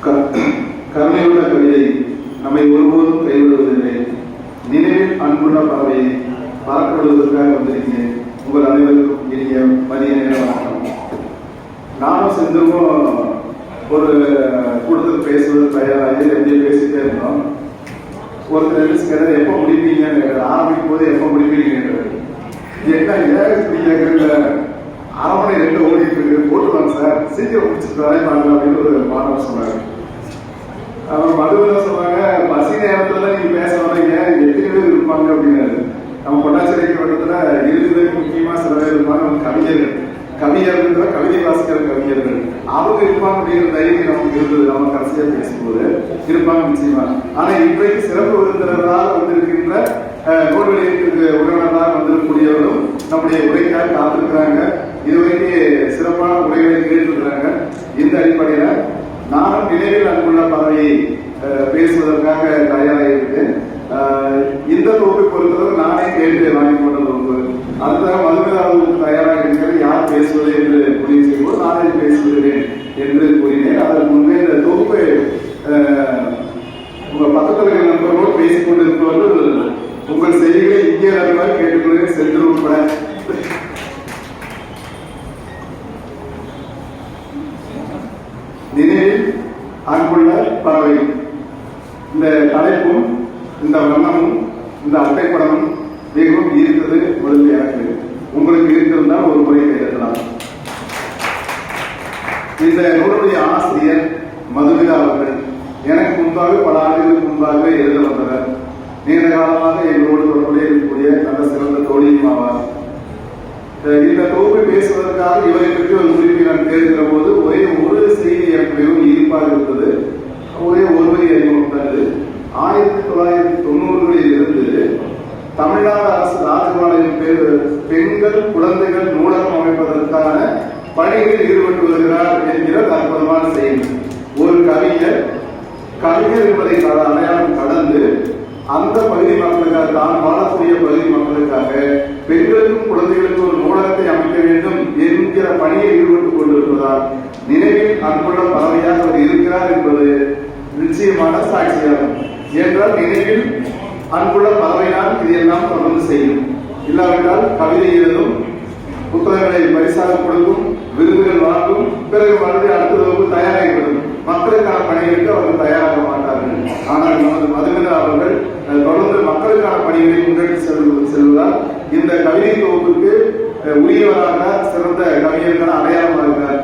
க- கருணையுள்ள கவிதை நம்மை ஒருபோதும் கைவிடுவதில்லை. நினைவில் அன்புள்ள பறவையை பார்க்கப்படுவதற்காக வந்திருக்கிறேன். உங்கள் அனைவருக்கும் இனிய மதிய நேர வணக்கம். நானும் செந்துருவும் ஒரு கூட்டத்தில் பேசுவது தயாராகி ரெண்டு பேசிட்டே இருந்தோம். ஒருத்தர் என்ன கேட்டார் எப்போ முடிப்பீங்கன்னு? கேட்டார் ஆரம்பிக்கும் போது எப்போ முடிப்பீங்கன்னு? கேட்டார் என்ன ஏன் நீங்க ரெண்டு ஓடிட்டு இருக்கு. போட்டுருவாங்க சார். சீக்கிரம் முடிச்சுட்டு வரேன் பாருங்க அப்படின்னு ஒரு மாணவர் சொன்னாங்க அவர் மதுவில் சொன்னாங்க பசி நேரத்துல நீங்க பேச வர்றீங்க. எத்தனை பேர் இருப்பாங்க? அப்படின்னாரு. நம்ம பொட்டாச்சிரியக்க வட்டத்துல இருபது முக்கியமா சில பேர் இருப்பாங்க. கவிஞர் கவிஞர்கள். கவிஞர்கள் கவிதை வாசிக்கிற கவிஞர்கள். அவங்க இருப்பாங்க அப்படிங்கிற தைரியம் நமக்கு இருந்தது. நம்ம கடைசியா பேசும்போது இருப்பாங்க நிச்சயமா. ஆனா இன்றைக்கு சிறப்பு விருந்தினரால் வந்திருக்கின்ற அஹ், வெளியீட்டுக்கு உறவினராக வந்திருக்கக்கூடியவர்களும் நம்முடைய உரைக்காக காத்திருக்கிறாங்க. இதுவரைக்கும் சிறப்பான உரைகளை கேட்டிருக்கிறாங்க இந்த அடிப்படையில நானும் நினைவில் அன்புள்ள பதவியை பேசுவதற்காக தயாராக இருக்கேன் இந்த தொகுப்பை பொறுத்தவரை நானே கேட்டு வாங்கி கொண்ட தொகுப்பு. அதுதான் மதுமிதாவுக்கு தயாராக இருக்கிறது. யார் பேசுவது என்று முடிவு செய்யும்போது நானே பேசுகிறேன் என்று கூறினேன். அதற்கு முன்பே இந்த தொகுப்பு உங்கள் உங்க பக்கத்தில் இருக்கிற நண்பர்களோடு பேசிக் கொண்டிருப்பவர்கள் உங்கள் செய்திகளை இங்கே அறிவாக கேட்டுக்கொள்கிறேன். சென்று உட்பட நினைவில் அன்புள்ள பறவை இந்த தலைப்பும் இந்த வண்ணமும் இந்த அட்டைப்படமும் மிகவும் ஈர்த்தது முதல்ல எனக்கு உங்களுக்கு இருந்திருந்தால் ஒரு முறை கையெழுத்தலாம் இந்த நூலுடைய ஆசிரியர் மதுமிதா அவர்கள் எனக்கு முன்பாக பல ஆண்டுகளுக்கு முன்பாகவே எழுத வந்தவர். நீண்ட காலமாக எங்களோடு தொடர்புடைய இருக்கக்கூடிய நல்ல சிறந்த தோழியும் ஆவார். இந்த தொகுப்பை பேசுவதற்காக இவரை பற்றி ஒரு குறிப்பை நான் தேர்கிற போது ஒரே ஒரு செய்தி எனக்கு மிகவும் ஈர்ப்பாக இருந்தது. ஒரே ஒருவரை அறிமுகம் ஆயிரத்தி தொள்ளாயிரத்தி தொண்ணூறுகளில் இருந்து தமிழ்நாடு அரசு ராஜபாளையம் பெண்கள் குழந்தைகள் நூலகம் அமைப்பதற்கான பணிகளில் ஈடுபட்டு வருகிறார் என்கிற அற்புதமான செய்தி. ஒரு கவிஞர் கலைஞர் என்பதை அடையாளம் கடந்து அந்த பகுதி மக்களுக்காக தான் வாழக்கூடிய பகுதி மக்களுக்காக பெண்களுக்கும் குழந்தைகளுக்கும் ஒரு நூலகத்தை அமைக்க வேண்டும் என்கிற பணியை ஈடுபட்டுக் கொண்டிருப்பதால் நினைவில் அன்புள்ள பறவையாக அவர் இருக்கிறார் என்பது நிச்சயமான சாட்சியாகும். என்றால் நினைவில் அன்புள்ள பறவையால் இதையெல்லாம் தொடர்ந்து செய்யும். இல்லாவிட்டால் கவிதை எழுதும் புத்தகங்களை பரிசாக கொடுக்கும் விருதுகள் வாங்கும் பிறகு மறுபடியும் அடுத்த வகுப்பு தயாராகிவிடும். மக்களுக்கான பணிகளுக்கு அவர்கள் தயாராக மாட்டார்கள். ஆனால் நமது மதுமிதா அவர்கள் தொடர்ந்து மக்களுக்கான பணிகளை முன்னெடுத்து செல்வது செல்வதால் இந்த கவிதை தொகுப்புக்கு உரியவராக சிறந்த கவிஞர்கள் அடையாளமாக இருக்கிறார்.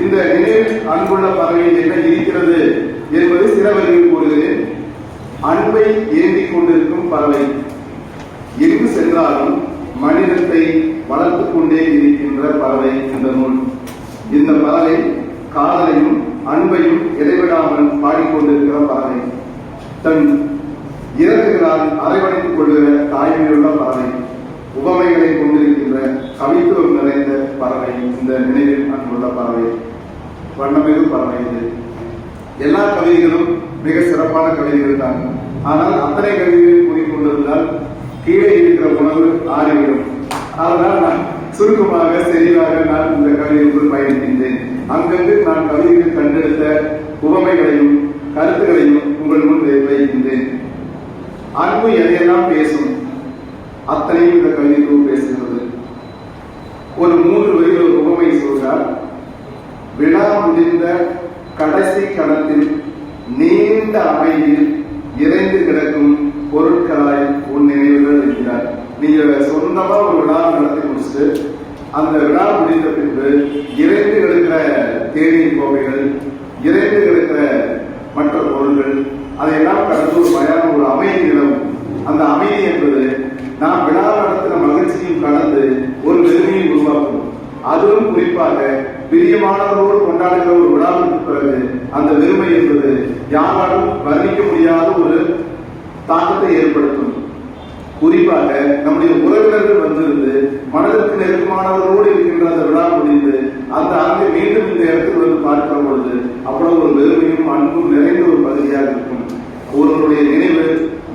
இந்த நினைவில் அன்புள்ள பறவையில் என்ன இருக்கிறது என்பது சில வரிகள் கூறுகிறேன். அன்பை ஏந்திக் கொண்டிருக்கும் பறவை எங்கு சென்றாலும் மனிதத்தை வளர்த்து கொண்டே இருக்கின்ற பறவை இந்த நூல். இந்த பறவை காதலையும் அன்பையும் இடைவிடாமல் பாடிக்கொண்டிருக்கிற பறவை தன் இறகுகளால் அரவணைத்துக் கொள்கிற தாய்மையுள்ள பறவை உபமைகளை கொண்டிருக்கின்ற கவித்துவம் நிறைந்த பறவை இந்த நினைவில் அன்புள்ள பறவை. வண்ணமிகு பறவை இது. எல்லா கவிதைகளும் மிக சிறப்பான கவிதைகள் தான். ஆனால் அத்தனை கவிதைகள் கூறிக்கொண்டிருந்தால் கீழே இருக்கிற உணவு ஆறிவிடும். அதனால் நான் சுருக்கமாக தெளிவாக நான் இந்த கவிதைக்குள் பயணிக்கின்றேன் அங்கங்கு நான் கவிதைகள் கண்டெடுத்த உவமைகளையும் கருத்துகளையும் உங்கள் முன் வைக்கின்றேன். அன்பு எதையெல்லாம் பேசும்? அத்தனையும் இந்த கவிதைக்கும் பேசுகிறது. ஒரு மூன்று வரிகள் ஒரு உவமை சொல்கிறார். விழா முடிந்த கடைசி கணத்தில் நீண்ட அமைதியில் இறைந்து கிடக்கும் பொருட்களாய் உன் நினைவுகள் இருக்கிறார். நீங்க சொந்தமா ஒரு அந்த விழா முடிந்த பின்பு இறைந்து கிடக்கிற தேநீர் கோவைகள் இறைந்து கிடக்கிற மற்ற பொருள்கள் அதையெல்லாம் கடந்து ஒரு மயான ஒரு அமைதி நிலவும். அந்த அமைதி என்பது நாம் விழா நடத்தின மகிழ்ச்சியும் கடந்து ஒரு வெறுமையை உருவாக்கும். அதுவும் குறிப்பாக பிரியமானவரோடு கொண்டாடுகிற ஒரு விழாவிற்கு பிறகு அந்த வெறுமை என்பது யாராலும் வர்ணிக்க முடியாத ஒரு தாக்கத்தை ஏற்படுத்தும். குறிப்பாக நம்முடைய உறவினர்கள் வந்திருந்து மனதிற்கு நெருக்கமானவர்களோடு இருக்கின்ற அந்த விழா முடிந்து அந்த ஆண்டை மீண்டும் இந்த இடத்தில் வந்து பார்க்கிற பொழுது அவ்வளவு ஒரு வெறுமையும் அன்பும் நிறைந்த ஒரு பகுதியாக இருக்கும். ஒருவருடைய நினைவு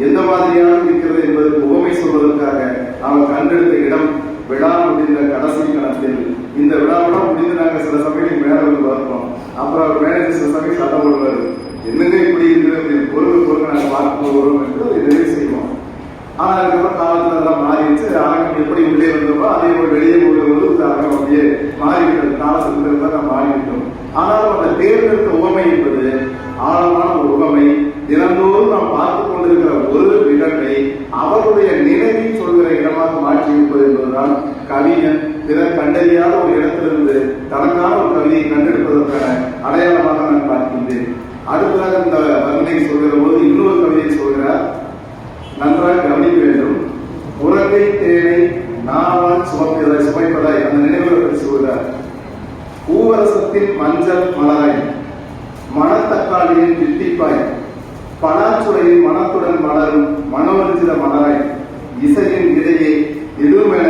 எந்த மாதிரியாக இருக்கிறது என்பதற்கு உவமை சொல்வதற்காக அவன் கண்டெடுத்த இடம் விழா முடிந்த கடைசி கணத்தில் இந்த விழாவெல்லாம் முடிந்து நாங்கள் சில சமயம் மேலே வந்து பார்ப்போம். அப்புறம் அவர் மேலே சில சமயம் சட்டம் என்னங்க இப்படி இருக்குது அப்படின்னு பொருள் பொருள் நாங்க பார்க்க போகிறோம் என்று அதை நிறைவு செய்வோம் ஆனா அதுக்கப்புறம் காலத்துல எல்லாம் எப்படி உள்ளே வந்தோமோ அதே போல் வெளியே போகிறது இந்த அகம் அப்படியே மாறிவிட்டது. காலத்தில் தான் மாறிவிட்டோம். ஆனாலும் அந்த தேர்ந்தெடுத்த உவமை என்பது ஆழமான ஒரு உவமை. தினந்தோறும் நாம் பார்த்து கொண்டிருக்கிற ஒரு நிகழ்வை அவருடைய நினைவில் சொல்கிற இடமாக மாற்றி இருப்பது என்பதுதான் கவிஞன் பிறர் கண்டறியாத ஒரு இடத்திலிருந்து தனக்கான ஒரு கவியை கண்டெடுப்பதற்கான அடையாளமாக நான் பார்க்கின்றேன். அடுத்ததாக இந்த வர்ணனை சொல்கிற போது இன்னொரு கவியை சொல்கிறார். நன்றாக கவனிக்க வேண்டும். உறவை தேனை நாவால் சுமப்பதாய் சுமைப்பதாய் அந்த நினைவுகளை பற்றி சொல்கிறார். பூவரசத்தின் மஞ்சள் மலராய் மணத்தக்காளியின் தித்திப்பாய் பலாச்சுளையின் மனத்துடன் மலரும் மனோரஞ்சித மலராய் இசையின் இடையே இடுமென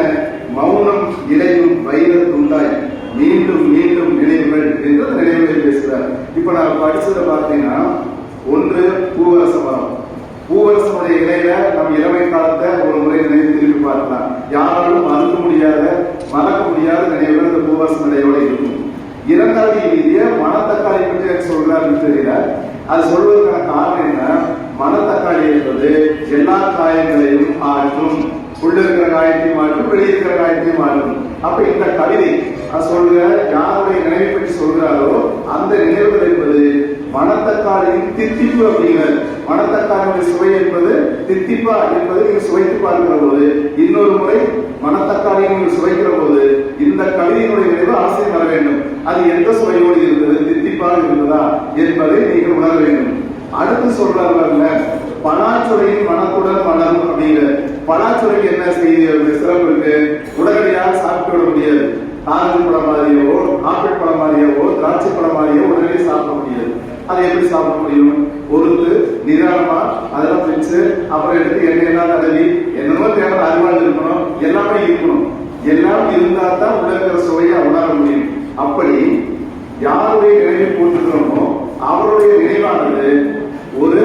மௌனம் இடையும் வைர துண்டாய் மீண்டும் மீண்டும் நினைவுகள் என்று நினைவுகள் பேசுகிறார். இப்ப நான் படிச்சதை பார்த்தீங்கன்னா ஒன்று பூவரச மரம். பூவரசனுடைய இலையில நம் இளமை காலத்தை ஒரு முறை நினைவு திரும்பி பார்க்கலாம். யாராலும் மறக்க முடியாத மறக்க முடியாத நினைவுகள் இந்த பூவரசன் நிலையோட இருக்கும். இரண்டாவது எழுதிய மணத்தக்காளி பற்றி எனக்கு சொல்றாருன்னு தெரியல அது சொல்வதற்கான காரணம் என்ன? மணத்தக்காளி என்பது எல்லா காயங்களையும் ஆற்றும் உள்ள இருக்கிற காயத்தையும் ஆற்றும் வெளியே இருக்கிற காயத்தையும் ஆற்றும் அப்ப இந்த கவிதை சொல்ற யாருடைய நினைவை பற்றி சொல்றாரோ அந்த நினைவுகள் என்பது மணத்தக்காளியின் தித்திப்பு அப்படிங்கிறது மணத்தக்காளியுடைய சுவை என்பது தித்திப்பா என்பது நீங்க சுவைத்து பார்க்கிற போது இன்னொரு முறை மணத்தக்காளியை நீங்கள் சுவைக்கிற போது இந்த கவிதையினுடைய நினைவு ஆசை வர வேண்டும். அது எந்த சுவையோடு இருந்தது தித்திப்பாக இருந்ததா என்பதை நீங்கள் உணர வேண்டும். அடுத்து சொல்றாங்க பலாச்சுரையின் மனத்துடன் மனம் அப்படிங்கிற பலாச்சுரைக்கு என்ன செய்தி சிறப்பு இருக்கு. உடனடியாக சாப்பிட்டு விட முடியாது. ஆரஞ்சு பழம் மாதிரியோ ஆப்பிள் பழம் மாதிரியோ திராட்சை பழம் மாதிரியோ உடனே சாப்பிட முடியாது. அதை எப்படி சாப்பிட முடியும்? பொறுத்து நிதானமா அதெல்லாம் பிரிச்சு அப்புறம் எடுத்து எண்ணெய் எல்லாம் தடவி என்னமோ தேவை அறிவாள் இருக்கணும் எல்லாமே இருக்கணும். எல்லாம் இருந்தா தான் உள்ள இருக்கிற சுவையை உணர முடியும். அப்படி யாருடைய நினைவை போட்டுக்கிறோமோ அவருடைய நினைவானது ஒரு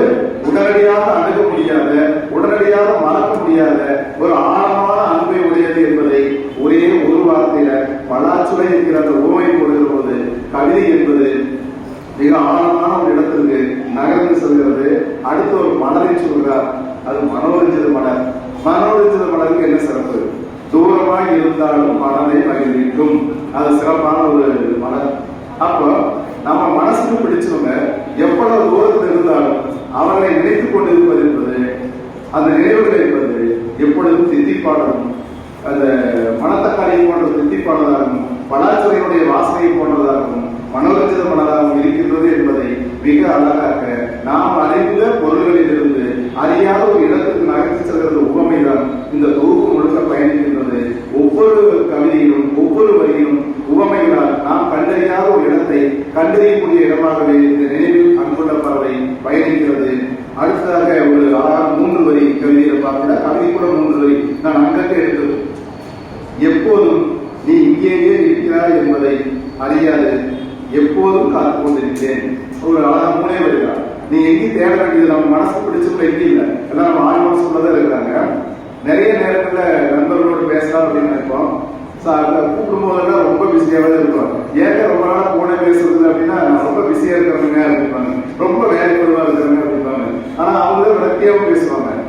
உடனடியாக அணுக முடியாத உடனடியாக மறக்க முடியாத ஒரு ஆழமான அன்பை உடையது என்பதை ஒரே ஒரு வார்த்தையில பலாச்சுரை இருக்கிற அந்த உவமை போடுகிற போது கவிதை என்பது மிக ஆழமான ஒரு இடத்திற்கு நகர்ந்து செல்கிறது அடுத்து ஒரு மலரை சொல்கிறார் அது மனோரஞ்சித மலர் மனோரஞ்சித மலருக்கு என்ன சிறப்பு தூரமாய் இருந்தாலும் மனதை மகிழ்விக்கும் அது சிறப்பான ஒரு மலர் அப்போ நம்ம மனசுக்கு பிடிச்சவங்க எவ்வளவு தூரத்தில் இருந்தாலும் அவர்களை நினைத்துக் கொண்டிருப்பது என்பது அந்த நினைவுகள் என்பது எப்பொழுதும் தித்திப்பாடலும் அந்த மணத்தக்காளியை போன்ற தித்திப்பானதாகவும் பலாச்சுரையுடைய வாசனை போன்றதாகவும் மனோரஞ்சித மனதாகவும் இருக்கின்றது என்பதை மிக அழகாக நாம் அறிந்த பொருள்களிலிருந்து அறியாத ஒரு இடத்துக்கு நகர்த்தி செல்கிறது உவமைதான். இந்த தொகுப்பு முழுக்க பயணிக்கின்றது. ஒவ்வொரு கவிதையிலும் ஒவ்வொரு வரியிலும் உவமைகளால் நாம் கண்டறியாத ஒரு இடத்தை கண்டறியக்கூடிய இடமாகவே இந்த நினைவில் அன்புள்ள பறவை பயணிக்கிறது. அடுத்ததாக ஒரு அழகான மூன்று வரி கவிதையில பார்க்கிற கவிதை கூட மூன்று வரி. நான் அங்கங்கே எடுத்தது எப்போதும் நீ இங்கேயே இருக்கிறாய் என்பதை அறியாது. எப்போதும் காத்து கொண்டிருக்கிறேன். ஒரு அழகா மூணே வருகிறார். நீ எங்கேயும் தேட வேண்டியது? நம்ம மனசு பிடிச்சவங்க எங்கேயும் இல்லை? எல்லாம் நம்ம ஆள் மனசுக்குள்ளதான் இருக்கிறாங்க. நிறைய நேரத்தில் நண்பர்களோடு பேசலாம் அப்படின்னு நினைப்போம். சா- கூப்பிடும் போதெல்லாம் ரொம்ப பிஸியாவே இருக்கும் ஏங்க ரொம்ப நாளாக போனே பேசுறது அப்படின்னா நான் ரொம்ப பிஸியாக இருக்கிறவங்க அப்படிம்பாங்க. ரொம்ப வேலைப்படுவா இருக்கிறவங்க அப்படிம்பாங்க. ஆனால் அவங்களும் பிரத்தியாகவும் பேசுவாங்க.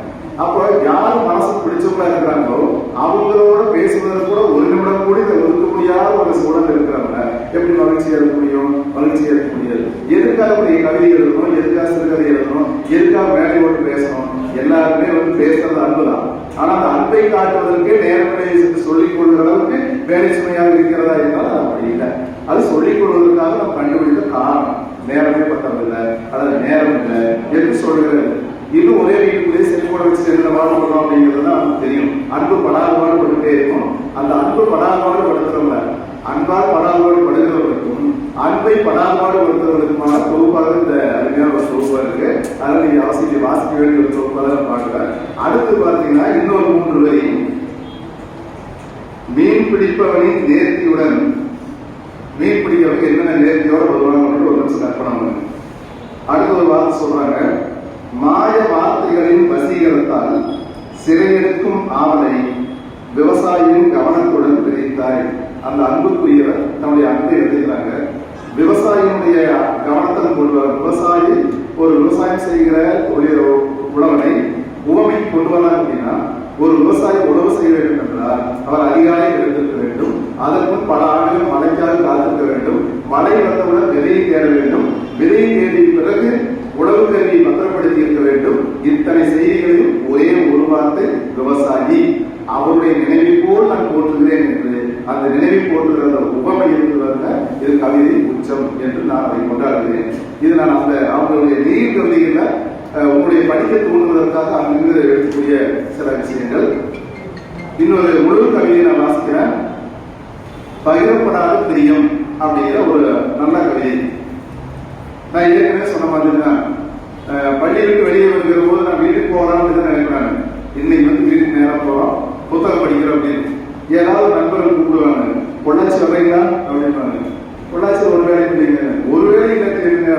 அப்போ யார் மனசுக்கு பிடிச்சவங்களா இருக்கிறாங்களோ அவங்களோட பேசுவதற்கு கூட ஒரு நிமிடம் கூட இதை ஒதுக்க முடியாத ஒரு சூழல் இருக்கிறாங்க எப்படி மகிழ்ச்சியா இருக்க முடியும்? மகிழ்ச்சியா இருக்க முடியாது. எதுக்காக ஒரு கவிதை எழுதணும்? எதுக்காக சிறுகதை எழுதணும்? எதுக்காக மேடை ஓட்டு பேசணும்? எல்லாருமே வந்து பேசுறது அன்புதான். ஆனா அந்த அன்பை காட்டுவதற்கு நேரங்களை சொல்லிக் கொள்கிற அளவுக்கு வேலை சுமையாக இருக்கிறதா என்றால் அது அப்படி இல்லை. அது சொல்லிக் கொள்வதற்காக நம்ம கண்டுபிடித்த காரணம். நேரமே பத்தவில்லை அதாவது நேரம் இல்லை என்று சொல்கிறது. இன்னும் ஒரே வீட்டுக்குள்ளேயே செல்போனை வச்சு என்ன வாழ்க்கணும் அப்படிங்கிறது தான் நமக்கு தெரியும். அன்பு படாதவாறு பட்டுட்டே இருக்கும் அந்த அன்பு படாதவாறு படுத்துறவங்க அன்பால் படாதவாறு படுகிறவர்களுக்கும் அன்பை படாதவாறு படுத்துறவர்களுக்குமான தொகுப்பாக இந்த அருமையான ஒரு தொகுப்பா இருக்கு. அதில் நீங்க அவசியம் வாசிக்க வேண்டிய ஒரு தொகுப்பாக தான் பார்க்கிறேன் அடுத்து பார்த்தீங்கன்னா இன்னொரு மூன்று வரி. மீன் பிடிப்பவனின் நேர்த்தியுடன் மீன் பிடிக்கிறவங்க என்னென்ன நேர்த்தியோட வருவாங்க ஒரு நிமிஷம் கற்பனை பண்ணுங்க. அடுத்து ஒரு வார்த்தை சொல்றாங்க. மாய வார்த்தைகளின் வசீகரத்தால் சிறையெடுக்கும் ஆவலை விவசாயியின் கவனத்துடன் பிரித்தாய் அந்த அன்புக்குரியவர் தன்னுடைய அன்பை எழுதுகிறாங்க. விவசாயியினுடைய கவனத்தை கொள்வார் விவசாயி ஒரு விவசாயம் செய்கிற தொழில் உழவனை உவமை கொண்டு வராங்க அப்படின்னா ஒரு விவசாயி உழவு செய்ய வேண்டும் என்றால் அவர் அதிகாலை எழுந்திருக்க வேண்டும். அதற்கும் பல ஆண்டுகள் மழைக்காக காத்திருக்க வேண்டும். மழை வந்தவுடன் விதையை தேட வேண்டும். விதையை தேடிய பிறகு உழவு கருவியை பத்திரப்படுத்தி இருக்க வேண்டும். இத்தனை செய்திகளையும் ஒரே ஒரு வார்த்தை விவசாயி. அவருடைய நினைவை போல் நான் போற்றுகிறேன் என்று அந்த நினைவை போற்றுகிற உபமை இருக்கிறத இது கவிதை உச்சம் என்று நான் அதை கொண்டாடுகிறேன். இது நான் அந்த அவங்களுடைய நீர் கவிதைகள்ல உங்களுடைய படிக்க தூண்டுவதற்காக அங்கிருந்து எழுதக்கூடிய சில விஷயங்கள். இன்னொரு முழு கவிதையை நான் வாசிக்கிறேன். பகிரப்படாத பிரியம் அப்படிங்கிற ஒரு நல்ல கவிதை. நான் ஏற்கனவே சொன்ன மாதிரி தான் வெளியே வருகிற போது நான் வீட்டுக்கு போகலாம்னு தான் இன்னைக்கு வந்து வீட்டுக்கு நேரம் போகிறோம் புத்தகம் படிக்கிறோம் அப்படின்னு. ஏதாவது நண்பர்கள் கூப்பிடுவாங்க. பொள்ளாச்சி வர்றீங்களா அப்படின்பாங்க பொள்ளாச்சி ஒரு வேலை இல்லைங்க ஒரு வேலை இல்லை தெரியுங்க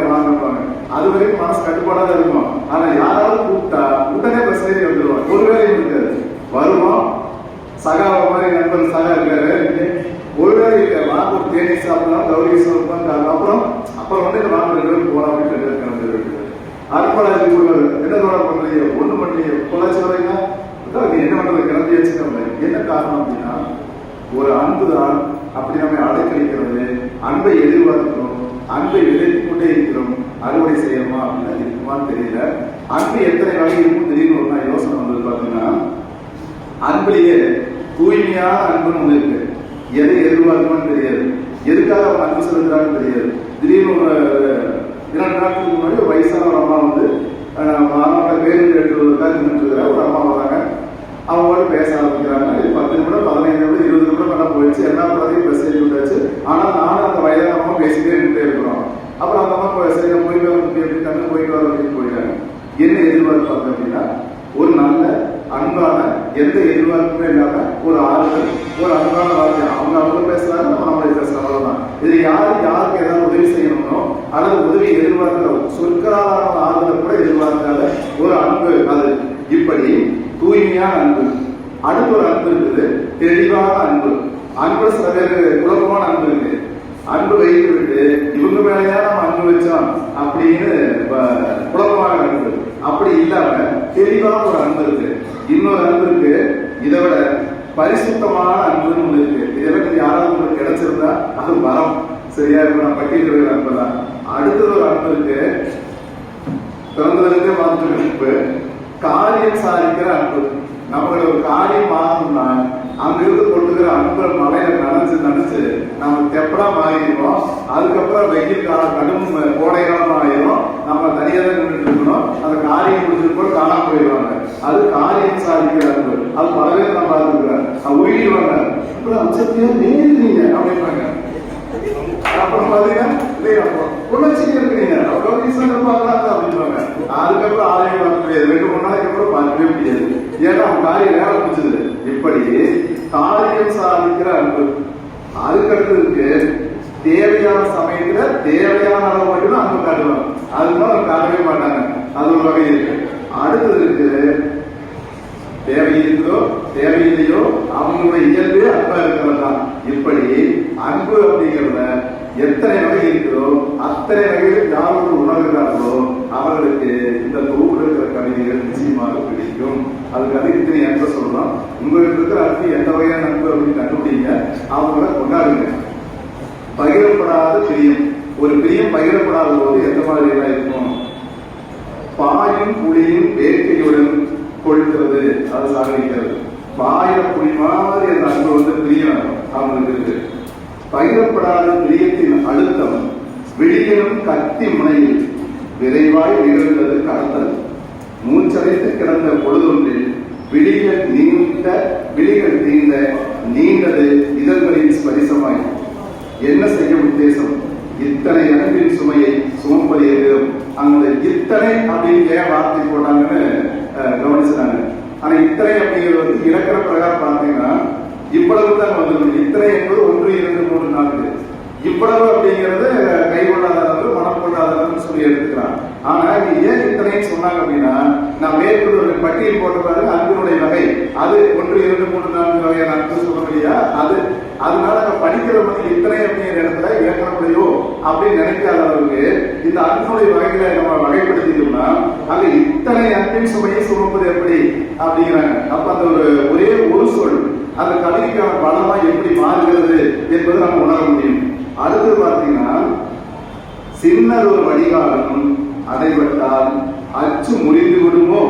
அது வரைக்கும் மனசு கட்டுப்பாடாக தான் இருக்கும். ஆனால் யாராவது கூப்பிட்டா உடனே பஸ் ஏறி வந்துடுவாங்க ஒரு வேலையும் இருக்காது வருவோம் சகா மாதிரி நண்பர் சகா இருக்காரு. ஒருவேளை இல்லை. வாங்க ஒரு தேனி சாப்பிடலாம் கௌரி சாப்பிடலாம் அப்புறம் அப்புறம் வந்து வாங்க. ரெண்டு பேரும் கலந்து அப்படின்னு ரெண்டு பேரும் என்ன தோட பண்றீங்க ஒண்ணு பண்ணீங்க பொள்ளாச்சி வரீங்க. என்ன பண்றது? கிளம்பி வச்சுக்கோங்க. என்ன காரணம் அப்படின்னா ஒரு அன்பு தான் அப்படி நம்ம அடைக்கழிக்கிறது அன்பை எதிர்பார்க்கிறோம். அன்பை விதைத்துக் கொண்டே இருக்கிறோம். அறுவடை செய்யணுமா அப்படின்னா இருக்குமான்னு தெரியல. அன்பு எத்தனை வகை இருக்கும் திடீர்னு ஒரு நாள் யோசனை வந்தது பாத்தீங்கன்னா அன்புலேயே தூய்மையான அன்புன்னு ஒன்று இருக்கு. எதை எதிர்பார்க்கணும்னு தெரியாது. எதுக்காக அன்பு செலுத்துறாங்கன்னு தெரியாது. திடீர்னு இரண்டு நாட்களுக்கு முன்னாடி வயசான ஒரு அம்மா வந்து அஹ், மாணவர்கள் பேருந்து எடுத்துவதற்காக நின்றுக்கிற ஒரு அம்மா வராங்க. அவங்களோட பேச ஆரம்பிக்கிறாங்க. இது பத்து நிமிடம் பதினைந்து நிமிடம் இருபது நிமிடம் பண்ண போயிடுச்சு. எல்லா குழந்தையும் பஸ் ஏறி விட்டாச்சு. ஆனால் நானும் அந்த வயதான அம்மா பேசிட்டே நின்றுட்டே இருக்கிறோம். அப்புறம் அந்த அம்மா போய் சரி போயிட்டு வர முடியும் அப்படின்னு போயிட்டு வர அப்படின்னு போயிட்டாங்க என்ன எதிர்பார்ப்பாங்க அப்படின்னா ஒரு நல்ல அன்பான எந்த எதிர்பார்ப்புமே இல்லாம ஒரு ஆறுதல் ஒரு அன்பான வார்த்தை அவங்க அவங்க பேசுறாங்க நம்ம நம்மளே பேசுறோம் அவ்வளவுதான் இது யாரு யாருக்கு ஏதாவது உதவி ஆனால் உதவி எதிர்பார்க்கிற சொற்களால் ஆறுதலை கூட எதிர்பார்க்காத ஒரு அன்பு அது. இப்படி தூய்மையான அன்பு. அடுத்த ஒரு அன்பு இருக்குது. தெளிவான அன்பு. அன்பு சில பேர் குழப்பமான அன்பு இருக்கு. அன்பு வைத்து விட்டு இவங்க மேலேயா நம்ம அன்பு வச்சோம் அப்படின்னு குழப்பமான அன்பு. அப்படி இல்லாம தெளிவான ஒரு அன்பு இருக்கு. இன்னொரு அன்பு இருக்கு. இதை விட பரிசுத்தமான அன்புன்னு ஒண்ணு இருக்கு. இதெல்லாம் யாராவது உங்களுக்கு கிடைச்சிருந்தா அது வரம். சரியா இப்ப நான் பட்டியலிடுற அன்பு தான் அடுத்தது ஒரு அன்பு இருக்கு. பிறந்ததுலேருந்தே பார்த்துட்டு அன்பு. காரியம் சாதிக்கிற அன்பு. நம்மளோட ஒரு காரியம் ஆகணும்னா அங்கிருந்து கொண்டுக்கிற அன்பு மலையில நினைச்சு நனைச்சு நம்ம தெப்படா மாறிடுவோம். அதுக்கப்புறம் வெயில் காலம் கடும் கோடை காலம் ஆயிரும் நம்ம தனியாக தான் நின்றுட்டு இருக்கணும். அந்த காரியம் முடிச்சிட்டு கூட காணாம போயிடுவாங்க. அது காரியம் சாதிக்கிற அன்பு. அது பல பேர் நான் பார்த்துக்கிறேன் அது உயிடுவாங்க அப்புறம் அச்சத்தையா நீங்க அப்படின்பாங்க அப்புறம் பாத்தீங்கன்னா இல்லையா புணர்ச்சிக்கு இருக்கிறீங்க அவ்வளோ ரீசன் பார்க்கலாம் அதுக்கப்புறம் ஆலயம் பார்க்க முடியாது ரெண்டு மூணு நாளைக்கு அப்புறம் பார்க்கவே முடியாது ஏன்னா அவன் காரியம் வேலை முடிச்சது இப்படி காரியம் சாதிக்கிற அன்பு அதுக்கடுத்ததுக்கு தேவையான சமயத்துல தேவையான அளவு மட்டும் அன்பு காட்டுவாங்க அதுக்கு மேல அவங்க காட்டவே மாட்டாங்க அது ஒரு வகை இருக்கு அடுத்தது இருக்குது தேவை இருக்குதோ தேவையில்லையோ அவங்களுடைய இயல்பே அன்பா இருக்கிறது தான் இப்படி அன்பு அப்படிங்கிறத எத்தனை வகை இருக்குதோ அத்தனை வகையில் யாரோடு உணர்கிறார்களோ அவர்களுக்கு இந்த தொகுப்பில் இருக்கிற கவிதைகள் நிச்சயமாக பிடிக்கும் அதுக்கு அது இத்தனை அன்பை சொல்லலாம் உங்களுக்கு இருக்கிற அன்பு எந்த வகையான அன்பு அப்படின்னு கண்டுபிடிங்க. அவங்கள கொண்டாடுங்க. பகிரப்படாத பிரியம். ஒரு பிரியம் பகிரப்படாத போது எந்த மாதிரி எல்லாம் இருக்கும்? பாயும் புலியும் வேட்கையுடன் கொழுக்கிறது. அது சாகரிக்கிறது பாய புலி மாதிரி அந்த அன்பு வந்து பிரியம் அவங்களுக்கு இருக்கு. பகிரப்படாத பிரியத்தின் அழுத்தம். விழிகளும் கத்தி முனையில். விரைவாய் நிகழ்ந்தது கடத்தல் மூச்சடைத்து கிடந்த பொழுதொன்றில் விழிகள் நீண்ட விழிகள் நீண்ட நீண்டது இதழ்களின் ஸ்பரிசமாய். என்ன செய்ய உத்தேசம்? இத்தனை அன்பின் சுமையை சுமப்பது எதிரும் அந்த இத்தனை அப்படின்னு ஏன் வார்த்தை போட்டாங்கன்னு கவனிச்சுட்டாங்க. ஆனா இத்தனை அப்படிங்கிறது வந்து இலக்கண பிரகாரம் பார்த்தீங்கன்னா இவ்வளவு தான் வந்து இத்தனை என்பது ஒன்று இரண்டு மூன்று நான்கு. இவ்வளவு அப்படிங்கிறது கை கொள்ளாதவர்கள் மனம் கொள்ளாதவர்கள் சொல்லி எடுத்துக்கிறான் ஆனா இது ஏன் இத்தனைன்னு சொன்னாங்க அப்படின்னா நான் மேற்கொள்ள பட்டியல் போட்ட பாருங்க அன்பினுடைய வகை. அது ஒன்று இரண்டு மூணு நான்கு வகையான அன்பு சொல்ல இல்லையா அது அதனால நம்ம படிக்கிற பத்தி இத்தனை அப்படிங்கிற இடத்துல இலக்கணப்படியோ அப்படின்னு நினைக்காத அளவுக்கு இந்த அன்புடைய வகைகளை நம்ம வகைப்படுத்திட்டோம்னா அங்க இத்தனை அன்பின் சுமையை சுமப்பது எப்படி அப்படிங்கிறாங்க. அப்ப அந்த ஒரு ஒரே ஒரு சொல் அந்த கவிதைக்கான பலமா எப்படி மாறுகிறது என்பது நம்ம உணர முடியும். அடுத்து பார்த்தீங்கன்னா சின்னதொரு வடிகாலம் அடைபட்டால் அச்சு முறிந்து விடுமோ?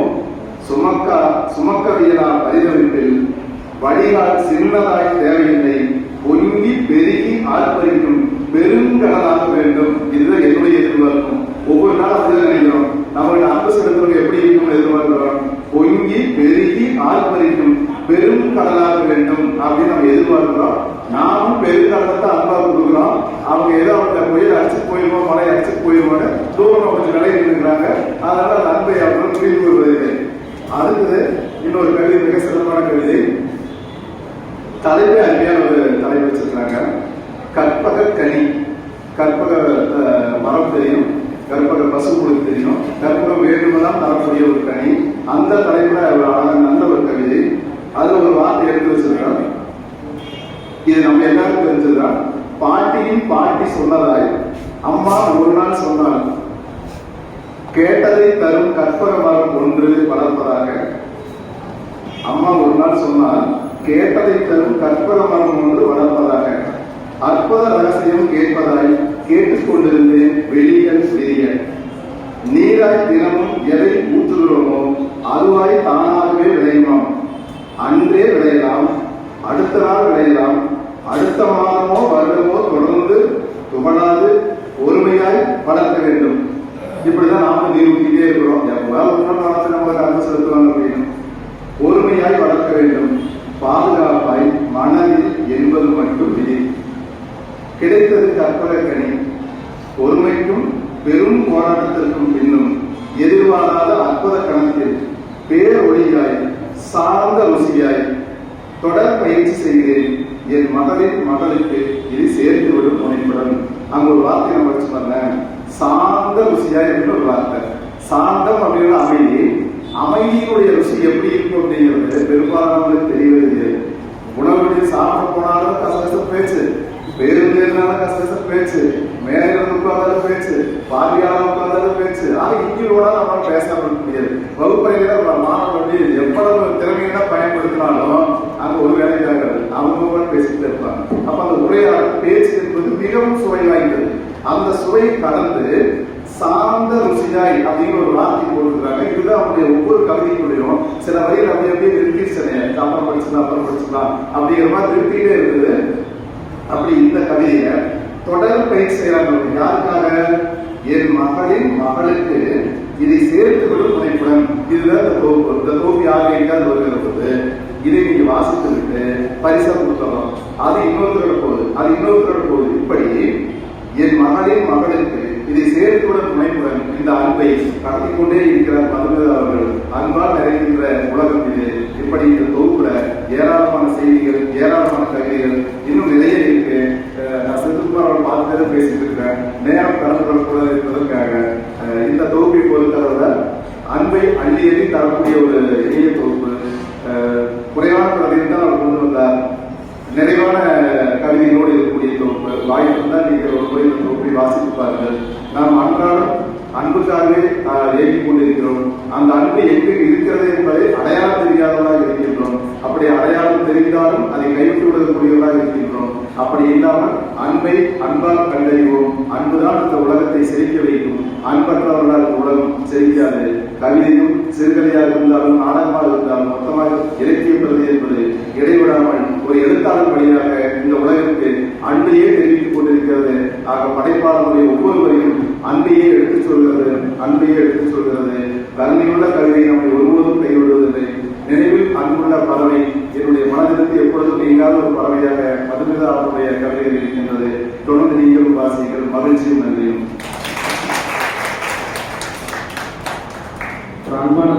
சுமக்க சுமக்கவியலா பரிதவிப்பில் வடிகால் சின்னதாய் தேவையில்லை. பொங்கி பெருகி ஆர்ப்பரிக்கும் பெருங்கடலாக வேண்டும் இதுதான் என்னுடைய எதிர்பார்க்கும் ஒவ்வொரு நாளும் அப்படிதான் நினைக்கிறோம். நம்மளுடைய அன்பு செலுத்துறவங்க எப்படி இருக்கும் எதிர்பார்க்கிறோம்? பொங்கி பெருகி ஆர்ப்பரிக்கும் பெரும் கடலாக வேண்டும் அப்படின்னு நம்ம எதிர்பார்க்கிறோம். நாமும் பெருங்கடலத்தை அன்பா கொடுக்குறோம். அவங்க ஏதோ அவங்க புயல் அடிச்சு போயிருமோ மழை அடிச்சு போயிருமோன்னு தூரம் கொஞ்சம் நிலை இருக்கிறாங்க அதனால அந்த அன்பை அவர்கள் புரிந்து கொள்வதில்லை. அடுத்தது இன்னொரு கவிதை மிக சிறப்பான கவிதை. தலைமை அருமையான ஒரு தலைப்பு கற்பக கனி. கற்பக மரம் தெரியும். கற்பக பசு உங்களுக்கு தெரியும். கற்பகம் வேண்டுமெல்லாம் தரக்கூடிய ஒரு கனி. அந்த தலைப்புல ஒரு அழகான நல்ல ஒரு கவிதை. அதுல ஒரு வார்த்தை எடுத்து வச்சிருக்காங்க இது நம்ம எல்லாரும் தெரிஞ்சதுதான் பாட்டியின் பாட்டி சொன்னதாய். அம்மா ஒரு நாள் சொன்னாள் கேட்டதை தரும் கற்பக மரம் ஒன்று வளர்ப்பதாக. அம்மா ஒரு நாள் சொன்னால் கேட்டதை தரும் கற்பக மரம் ஒன்று வளர்ப்பதாக அற்புத ரகசியம் கேட்பதாய் கேட்டுக்கொண்டிருந்தேன் வெளியில் விரிய நீராய் தினமும் எதை ஊற்றுகிறோமோ அதுவாய் தானாகவே விளையுமாம் அன்றே விளையலாம் அடுத்த நாள் விளையலாம் அடுத்த மாதமோ வருடமோ தொடர்ந்து துவளாது பொறுமையாய் வளர்க்க வேண்டும் இப்படிதான் நாம நிரூபிக்கிட்டே இருக்கிறோம் எப்போ ஒரு நாள் வளர்த்து நம்மளுக்கு அன்பு செலுத்துவாங்க அப்படின்னு பொறுமையாய் வளர்க்க வேண்டும் பாதுகாப்பாய் மனதில் என்பது மட்டும் விதி கிடைத்தது கற்பக கனி பொறுமைக்கும் பெரும் போராட்டத்திற்கும் பின்னும் எதிர்பாராத அற்புத கணத்தில் பேரொழியாய் பயிற்சியாய் தொடர் பயிற்சி செய்கிறேன். என் மகளின் மகளுக்கு இது சேர்த்து விடும் முனைப்படும். அங்க ஒரு வார்த்தை நம்ம வச்சு பண்ணேன் சாந்த ருசியாய் என்று ஒரு வார்த்தை. சாந்தம் அப்படிங்கிற அமைதி. அமைதியினுடைய ருசி எப்படி இருக்கும் அப்படிங்கிறது பெரும்பாலானவங்களுக்கு தெரியவே தெரியாது உணவு சாப்பிட போனாலும் கசகச பேச்சு. பேருந்து இருந்தாலும் பேச்சு. மேலே உட்கார்ந்தாலும் பேச்சு பார்வையாளர் உட்கார்ந்தாலும் பேச்சு. ஆனா இங்கிலோட நம்ம பேசாம இருக்க முடியாது. வகுப்பறையில நம்ம மாணவர்கள் எவ்வளவு திறமையான பயன்படுத்தினாலும் அங்க ஒரு வேலைக்காக ஆகாது அவங்க பேசிட்டு இருப்பாங்க. அப்ப அந்த உரையாடல் பேச்சு என்பது மிகவும் சுவை வாய்ந்தது அந்த சுவை கடந்து சார்ந்த ருசியாய் அப்படிங்கிற ஒரு வார்த்தை போட்டுருக்காங்க இதுதான் அவங்களுடைய ஒவ்வொரு கவிதைக்குள்ளையும் சில வரிகள் அப்படி அப்படியே நிறுத்திச்சனே அப்புறம் படிச்சுக்கலாம் அப்புறம் படிச்சுக்கலாம் அப்படிங்கிற மாதிரி நிறுத்திட்டே இருக்குது அப்படி இந்த கவிதையை தொடர் பயிற்சி செய்கிறார்கள் யாருக்காக? என் மகளின் மகளுக்கு இதை சேர்த்து விடும் முனைப்புடன் இதுதான் இந்த தொகுப்பு இந்த தொகுப்பு யார் எங்காவது வருகிற போது இதை நீங்க வாசித்து விட்டு பரிசா கொடுத்தோம். அது இன்னொருத்தரோட போகுது அது இன்னொருத்தரோட போகுது இப்படி என் மகளின் மகளுக்கு இதை சேர்த்துடன் துணைப்புடன் இந்த அன்பை கடத்தி கொண்டே இருக்கிறார் மதுமிதா அவர்கள். அன்பால் நிறைகின்ற உலகம் இது இப்படி இந்த தொகுப்புல ஏராளமான செய்திகள் ஏராளமான கவிதைகள் இன்னும் செல்வகுமார் பேசிட்டு இருக்கேன். நேரம் கடந்து கூட இருப்பதற்காக இந்த தொகுப்பை பொறுத்தளவில் அன்பை அள்ளி தரக்கூடிய ஒரு எளிய தொகுப்பு. அஹ் குறைவான கவிதையில் தான் அவர் கொண்டு வந்தார். நிறைவான கவிதைகளோடு இருக்கக்கூடிய தொகுப்பு. வாய்ப்பு தான் நீங்கள் ஒரு முறை இந்த தொகுப்பை வாசித்து பாருங்கள். நாம் அன்றாடம் அன்புக்காகவே ஆஹ், கொண்டிருக்கிறோம். அந்த அன்பு எங்கு இருக்கிறது என்பதை அடையாளம் தெரியாதவர்களாக இருக்கின்றோம். அப்படி அடையாளம் தெரிந்தாலும் அதை கைவிட்டு விடக்கூடியவராக இருக்கின்றோம். அப்படி இல்லாமல் அன்பை அன்பால் கண்டறிவோம். அன்புதான் இந்த உலகத்தை செழிக்க வைக்கும் அன்பற்றவர்களால் இந்த உலகம் செழிக்காது. கவிதையும் சிறுகதையாக இருந்தாலும் நாடகமாக இருந்தாலும் மொத்தமாக இலக்கிய பிரதி என்பது இடைவிடாமல் ஒரு எழுத்தாளர் வழியாக இந்த உலகிற்கு அன்பையே தெரிவித்துக் கொண்டிருக்கிறது. ஆக படைப்பாளருடைய ஒவ்வொருவரையும் அன்பையே எடுத்துச் சொல்கிறது அன்பையே எடுத்துச் சொல்கிறது. கருணையுள்ள கவிதையை நம்மை ஒருபோதும் கைவிட நினைவில் அங்குள்ள பறவை என்னுடைய மனதிற்கு எப்பொழுதும் நீங்காத ஒரு பறவையாக மதுமிதா அவருடைய கவிதைகள் இருக்கின்றது. தொடர்ந்து நீங்களும் வாசிகள் மகிழ்ச்சியும் நன்றியும். அன்பான